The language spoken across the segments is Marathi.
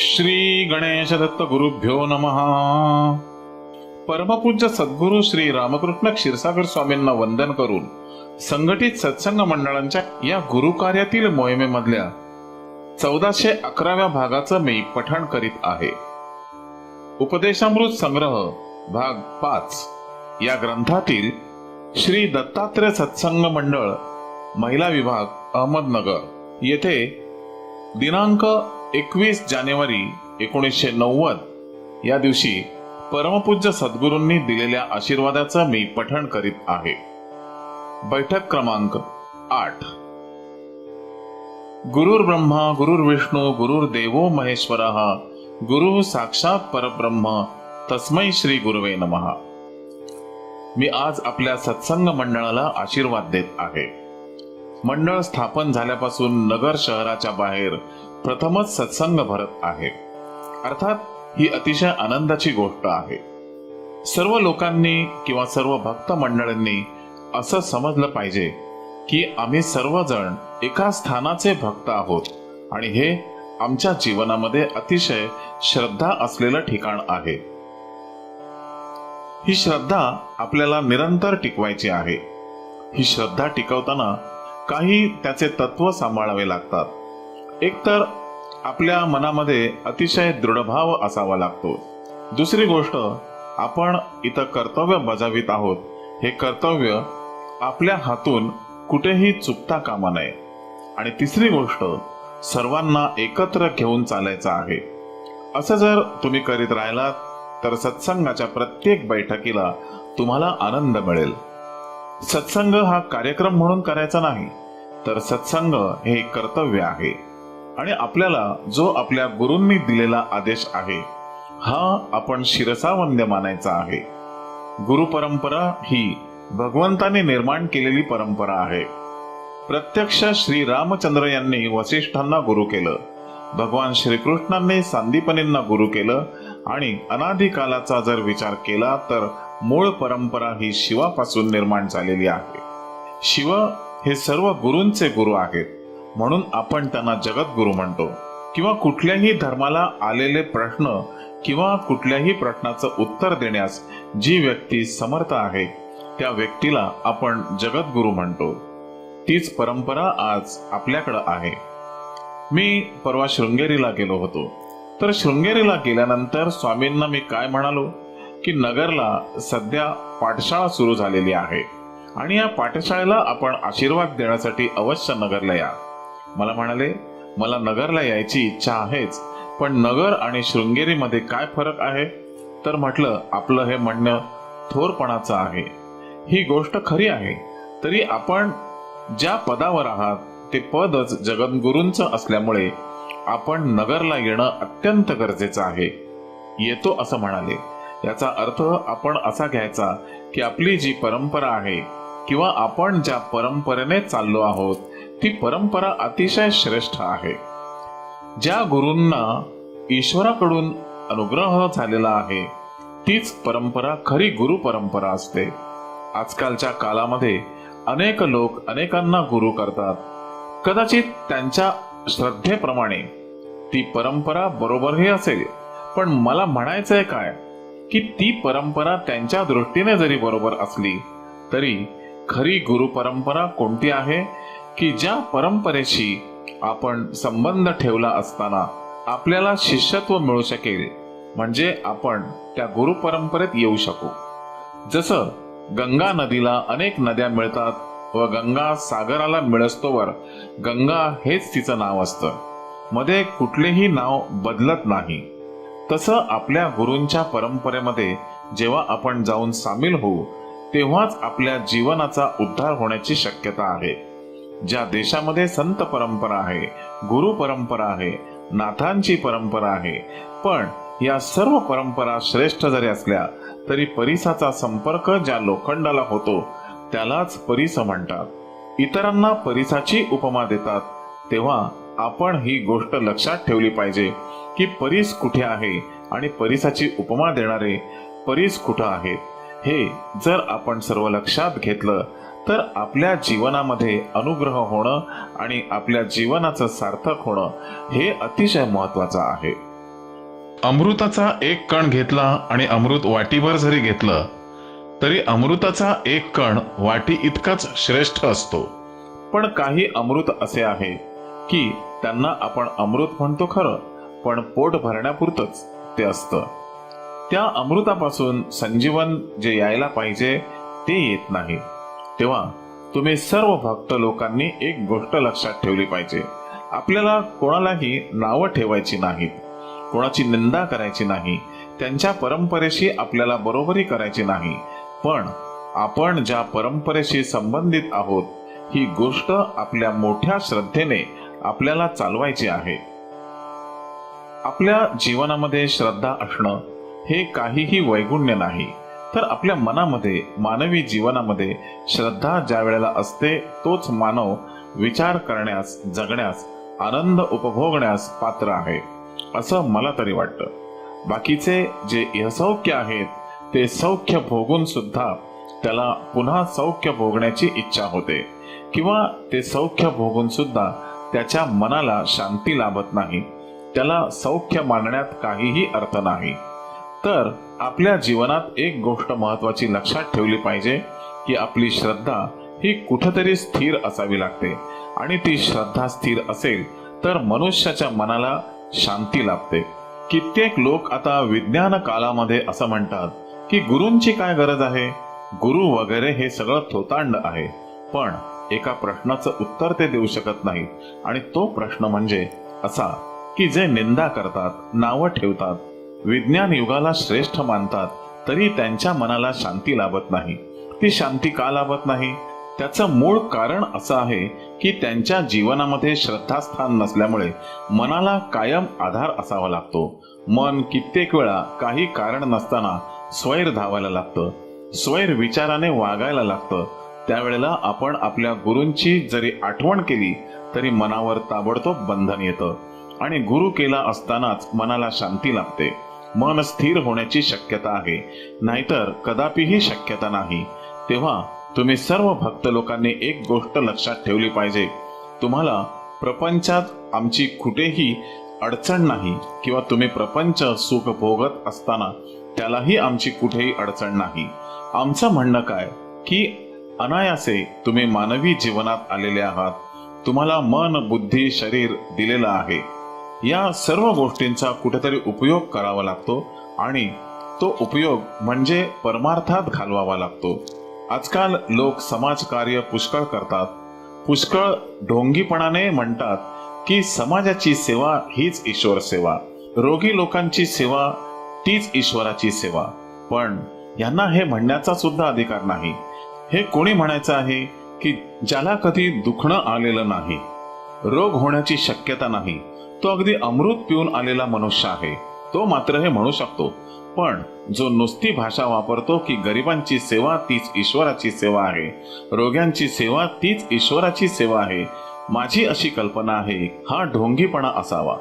श्री गणेश दत्त गुरुभ्यो नमः। परमपूज्य सद्गुरू श्री रामकृष्ण क्षीरसागर स्वामींना वंदन करून संघटित सत्संग मंडळांच्या या गुरुकार्यातील मोहिमेमधल्या चौदाशे अकराव्या भागाचं मी पठण करीत आहे. उपदेशामृत संग्रह भाग पाच या ग्रंथातील श्री दत्तात्रय सत्संग मंडळ महिला विभाग अहमदनगर. येथे दिनांक एकवीस जानेवारी एकोणीसशे नव्वद. या दिवशी परमपूज्य सद्गुरूंनी दिलेल्या आशीर्वादाचं मी पठण करीत आहे. बैठक क्रमांक आठ. गुरुर ब्रह्मा गुरुर विष्णू गुरुर देवो महेश्वर गुरु साक्षात परब्रह्म तस्मै श्री गुरुवे नमः. मी आज आपल्या सत्संग मंडळाला आशीर्वाद देत आहे. मंडळ स्थापन झाल्यापासून नगर शहराच्या बाहेर प्रथमच सत्संग भरत आहे. अर्थात ही अतिशय आनंदाची गोष्ट आहे. सर्व लोकांनी किंवा सर्व भक्त मंडळांनी असं समजलं पाहिजे की आम्ही सर्वजण एका स्थानाचे भक्त आहोत आणि हे आमच्या जीवनामध्ये अतिशय श्रद्धा असलेलं ठिकाण आहे. ही श्रद्धा आपल्याला निरंतर टिकवायची आहे. ही श्रद्धा टिकवताना काही त्याचे तत्व सांभाळावे लागतात. एकतर आपल्या मनामध्ये अतिशय दृढभाव असावा लागतो. दुसरी गोष्ट आपण इथं कर्तव्य बजावित आहोत. हे कर्तव्य आपल्या हातून कुठेही चुकता कामा नये. आणि तिसरी गोष्ट सर्वांना एकत्र घेऊन चालायचं आहे. असं जर तुम्ही करीत राहिलात तर सत्संगाच्या प्रत्येक बैठकीला तुम्हाला आनंद मिळेल. सत्संग हा कार्यक्रम म्हणून करायचा नाही तर सत्संग हे कर्तव्य आहे. आणि आपल्याला जो आपल्या गुरूंनी दिलेला आदेश आहे हा आपण शिरसावंद्य मानायचा आहे. गुरु परंपरा ही भगवंताने निर्माण केलेली परंपरा आहे. प्रत्यक्ष श्री रामचंद्र यांनी वसिष्ठांना गुरु केलं भगवान श्रीकृष्णांनी सांदीपनींना गुरु केलं आणि अनादिकालाचा जर विचार केला तर मूळ परंपरा ही शिवापासून निर्माण झालेली आहे. शिव हे सर्व गुरूंचे गुरु आहेत. म्हणून आपण त्यांना जगद्गुरु म्हणतो. किंवा कुठल्याही धर्माला आलेले प्रश्न किंवा कुठल्याही प्रश्नाचं उत्तर देण्यास जी व्यक्ती समर्थ आहे त्या व्यक्तीला आपण जगद्गुरु म्हणतो. तीच परंपरा आज आपल्याकडं आहे. मी परवा शृंगेरीला गेलो होतो. तर शृंगेरीला गेल्यानंतर स्वामींना मी काय म्हणालो? की नगरला सध्या पाठशाळा सुरू झालेली आहे. आणि या पाठशाळेला आपण आशीर्वाद देण्यासाठी अवश्य नगरला या. मला म्हणाले मला नगरला यायची इच्छा आहेच पण नगर आणि शृंगेरीमध्ये काय फरक आहे? तर म्हटलं आपलं हे म्हणणं थोरपणाचं आहे. ही गोष्ट खरी आहे. तरी आपण ज्या पदावर आहात ते पदच जगद्गुरूंचं असल्यामुळे आपण नगरला येणं अत्यंत गरजेचं आहे. येतो असं म्हणाले. याचा अर्थ आपण असा घ्यायचा की आपली जी परंपरा आहे किंवा आपण ज्या परंपरेने चाललो आहोत ती परंपरा अतिशय श्रेष्ठ आहे. ज्या गुरूंना ईश्वराकडून अनुग्रह झालेला आहे तीच परंपरा खरी गुरु परंपरा असते. आजकालच्या कालामध्ये अनेक लोक अनेकांना गुरु करतात. कदाचित त्यांच्या श्रद्धेप्रमाणे ती परंपरा बरोबरही असेल पण मला म्हणायचंय काय? की ती परंपरा त्यांच्या दृष्टीने जरी बरोबर असली तरी खरी गुरु परंपरा कोणती आहे? की ज्या परंपरेशी आपण संबंध ठेवला असताना आपल्याला शिष्यत्व मिळू शकेल म्हणजे आपण त्या गुरु परंपरेत येऊ शकू. जसं गंगा नदीला अनेक नद्या मिळतात व गंगा सागराला मिळस्तोवर गंगा हेच तिचं नाव असतं. मध्ये कुठलेही नाव बदलत नाही. तसं आपल्या गुरूंच्या परंपरेमध्ये जेव्हा आपण जाऊन सामील होऊ तेव्हाच आपल्या जीवनाचा उद्धार होण्याची शक्यता आहे. ज्या देशामध्ये संत परंपरा आहे गुरु परंपरा आहे नाथांची परंपरा आहे पण या सर्व परंपरा श्रेष्ठ जरी असल्या तरी परिसाचा संपर्क ज्या लोखंडाला होतो त्यालाच परिस म्हणतात. इतरांना परिसाची उपमा देतात तेव्हा आपण ही गोष्ट लक्षात ठेवली पाहिजे की परीस कुठे आहे आणि परिसाची उपमा देणारे परीस कुठं आहेत? हे जर आपण सर्व लक्षात घेतलं तर आपल्या जीवनामध्ये अनुग्रह होणं आणि आपल्या जीवनाचं सार्थक होणं हे अतिशय महत्वाचं आहे. अमृताचा एक कण घेतला आणि अमृत वाटीभर जरी घेतलं तरी अमृताचा एक कण वाटी इतकाच श्रेष्ठ असतो. पण काही अमृत असे आहे की त्यांना आपण अमृत म्हणतो खरं पण पोट भरण्यापुरतच ते असतं. त्या अमृतापासून संजीवन जे यायला पाहिजे ते येत नाही. तेव्हा तुम्ही सर्व भक्त लोकांनी एक गोष्ट लक्षात ठेवली पाहिजे. आपल्याला कोणालाही नावं ठेवायची नाहीत. कोणाची निंदा करायची नाही. त्यांच्या परंपरेशी आपल्याला बरोबरी करायची नाही. पण आपण ज्या परंपरेशी संबंधित आहोत ही गोष्ट आपल्या मोठ्या श्रद्धेने आपल्याला चालवायची आहे. आपल्या जीवनामध्ये श्रद्धा असणं हे काहीही वैगुण्य नाही. तर आपल्या मनामध्ये मानवी जीवनामध्ये श्रद्धा ज्या वेळेला असते तोच मानव विचार करण्यास जगण्यास आनंद उपभोगण्यास पात्र आहे असं मला तरी वाटतं. बाकीचे जे असौख्य आहेत ते सौख्य भोगून सुद्धा त्याला पुन्हा सौख्य भोगण्याची इच्छा होते किंवा ते सौख्य भोगून सुद्धा त्याच्या मनाला शांती लाभत नाही त्याला सौख्य मानण्यात काहीही अर्थ नाही. तर आपल्या जीवनात एक गोष्ट महत्वाची लक्षात ठेवली पाहिजे की आपली श्रद्धा ही कुठंतरी स्थिर असावी लागते. आणि ती श्रद्धा स्थिर असेल तर मनुष्याच्या मनाला शांती लाभते. कित्येक लोक आता विज्ञान कालामध्ये असं म्हणतात की गुरूंची काय गरज आहे? गुरु वगैरे हे सगळं थोतांड आहे. पण एका प्रश्नाचं उत्तर ते देऊ शकत नाहीत. आणि तो प्रश्न म्हणजे असा की जे निंदा करतात नावं ठेवतात विज्ञान युगाला श्रेष्ठ मानतात तरी त्यांच्या मनाला शांती लाभत नाही. ती शांती का लाभत नाही? त्याचं मूळ कारण असं आहे की त्यांच्या जीवनामध्ये श्रद्धास्थान नसल्यामुळे मनाला कायम आधार असावा लागतो. मन कित्येक वेळा काही कारण नसताना स्वैर धावायला लागतं. स्वैर विचाराने वागायला लागतं. त्यावेळेला आपण आपल्या गुरूंची जरी आठवण केली तरी मनावर ताबडतोब बंधन येतं. आणि गुरु केला असतानाच मनाला शांती लागते मन स्थिर होण्याची शक्यता आहे. नाहीतर कदापिही शक्यता नाही. तेव्हा तुम्ही सर्व भक्त लोकांनी एक गोष्ट लक्षात ठेवली पाहिजे. तुम्हाला प्रपंचात आमची कुठेही अडचण नाही किंवा तुम्ही प्रपंच सुख भोगत असताना त्यालाही आमची कुठेही अडचण नाही. आमचं म्हणणं काय? की अनायासे तुम्ही मानवी जीवनात आलेले आहात. तुम्हाला मन बुद्धी शरीर दिलेलं आहे. या सर्व गोष्टींचा कुठेतरी उपयोग करावा लागतो आणि तो उपयोग म्हणजे परमार्थात घालवावा लागतो. आजकाल लोक समाजकार्य पुष्कळ करतात. पुष्कळ ढोंगीपणाने म्हणतात की समाजाची सेवा हीच ईश्वर सेवा. रोगी लोकांची सेवा तीच ईश्वराची सेवा. पण यांना हे म्हणण्याचा सुद्धा अधिकार नाही. हे कोणी म्हणायचं आहे की ज्याला कधी दुखणं आलेलं नाही रोग होण्याची शक्यता नाही तो अगदी अमृत पिऊन आलेला मनुष्य आहे तो मात्र हे म्हणू शकतो. पण जो नुसती भाषा वापरतो की गरिबांची सेवा तीच ईश्वराची सेवा आहे रोग्यांची सेवा तीच ईश्वराची सेवा आहे माझी अशी कल्पना आहे हा ढोंगीपणा असावा.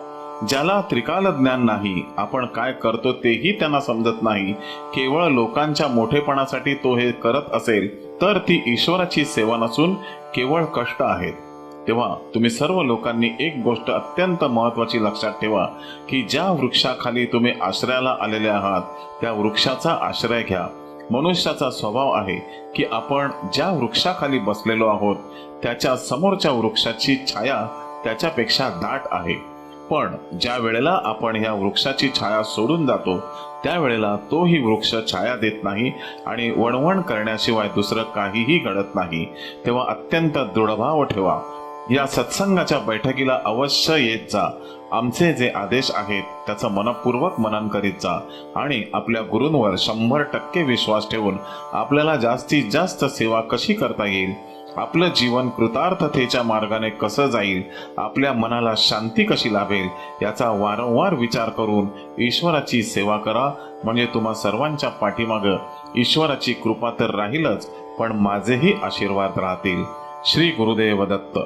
ज्याला त्रिकाल ज्ञान नाही आपण काय करतो तेही त्यांना समजत नाही केवळ लोकांच्या मोठेपणासाठी तो हे करत असेल तर ती ईश्वराची सेवा नसून केवळ कष्ट आहेत. तेव्हा तुम्ही सर्व लोकांनी एक गोष्ट अत्यंत महत्वाची लक्षात ठेवा की ज्या वृक्षाखाली तुम्ही आश्रयाला आलेले आहात त्या वृक्षाचा आश्रय घ्या. मनुष्याचा स्वभाव आहे की आपण ज्या वृक्षाखाली बसलेलो आहोत त्याच्या समोरच्या वृक्षाची छाया त्याच्यापेक्षा दाट आहे. पण ज्या वेळेला आपण ह्या वृक्षाची छाया सोडून जातो त्यावेळेला तोही वृक्ष छाया देत नाही आणि वणवण करण्याशिवाय दुसरं काहीही घडत नाही. तेव्हा अत्यंत दृढभाव ठेवा. या सत्संगाच्या बैठकीला अवश्य येत जा. आमचे जे आदेश आहेत त्याचं मनपूर्वक मनन करीत जा आणि आपल्या गुरूंवर शंभर टक्के विश्वास ठेवून आपल्याला जास्तीत जास्त सेवा कशी करता येईल? आपलं जीवन कृतार्थतेच्या मार्गाने कसं जाईल आपल्या मनाला शांती कशी लाभेल याचा वारंवार विचार करून ईश्वराची सेवा करा म्हणजे तुम्हा सर्वांच्या पाठीमाग ईश्वराची कृपा तर राहीलच पण माझेही आशीर्वाद राहतील. श्री गुरुदेव दत्त.